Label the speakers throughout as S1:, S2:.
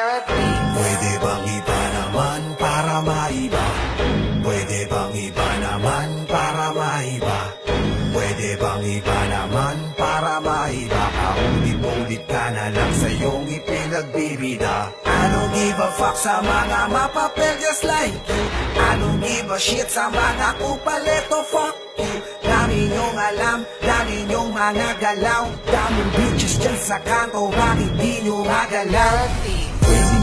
S1: Pwede bang iba naman para maiba? Pwede bang iba naman para maiba? Pwede bang iba naman para maiba? Paulit-ulit ka na lang sa iyong ipinagbibida I don't give a fuck sa mga mapapel just like you I don't give a shit sa mga kupaleto fuck you Dami nyong alam, dami nyong mga galaw Daming bitches dyan sa kanto, bakit di nyo magalaw?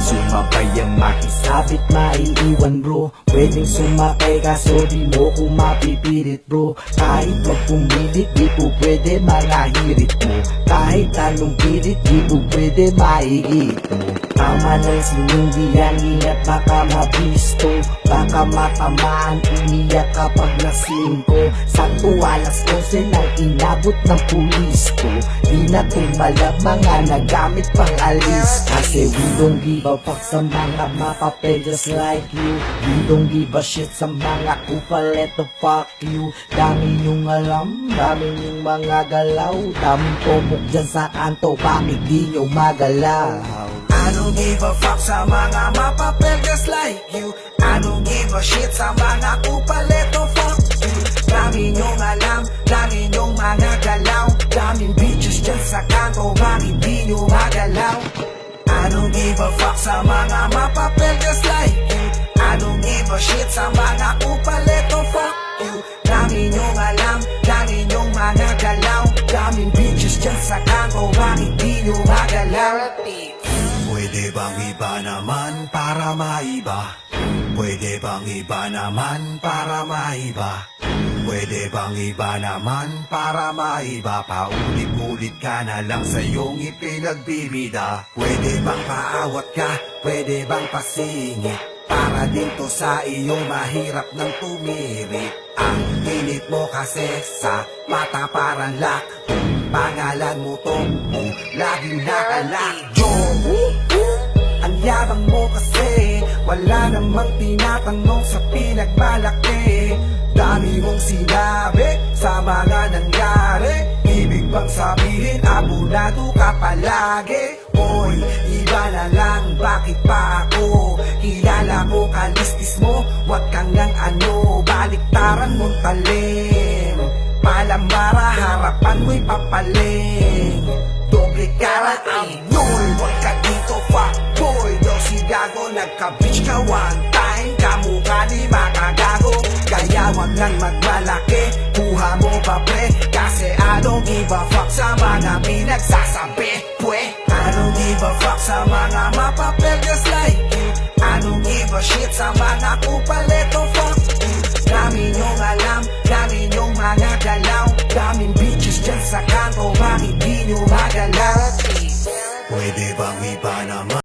S2: Sumabay ang makisabit maiiwan bro. Pwedeng sumakay kaso di mo ko mapipilit bro. Kahit wag pumilit di po pwede mga hirit mo. Kahit anong pilit di po pwede maiit mo. Tama ng sinundihan, ingat baka mabisto. Baka matamaan, umiyak kapag lasing ko Sakto alas 11 nang inabot ng pulis ko. Di na tumalab mga nagamit pang alis. Kasi we don't give a fuck sa mga mapapel just like you. We don't give a shit sa mga kupal, let the fuck you. Dami nyong alam, dami nyong mga galaw. Daming pomok dyan sa kanto, bakit di nyo magalaw?
S1: I don't give a fuck sa mga mapapel just like you. I don't give a shit sa mga kupaleto fuck you. Dami nyong alam, dami nyong mga galaw. Daming bitches dyan sa kanto, bakit di nyo magalaw Don't give a fuck sa mga mapapel just like you I don't give a shit sa mga kupaleto fuck you Dami nyong alam, dami nyong mga galaw Daming bitches dyan sa kanto, bakit di nyo magalaw. Pwede bang iba naman para maiba? Pwede bang iba naman para maiba? Pwede bang iba naman para maiba? Paulit-ulit ka na lang sa iyong ipinagbibida Pwede bang paawat ka? Pwede bang pasingit? Para dito sa iyo mahirap nang tumirik Ang init mo kasi sa mata parang lock Pangalan mo to, laging nakalak Yo, ang yabang mo kasi Wala namang tinatanong sa pinagmalaki Dami mong sinabi sa mga nangyari. Ibig bang sabihin abunado ka palagi? Hoy, iba na lang, bakit pa ako? Kilala ko kalistis mo, wag kang ngang ano. Baliktaran mong talim Palambara, harapan mo'y papaling Doble cara ang nul Huwag ka dito, fuckboy. Daw si Gago, nagka-bitch ka one time. Kamukha mga pinagsasabi Pwe I don't give a fuck sa mga mapapel just like you. I don't give a shit sa mga kupaleto fuck you. Dami nyong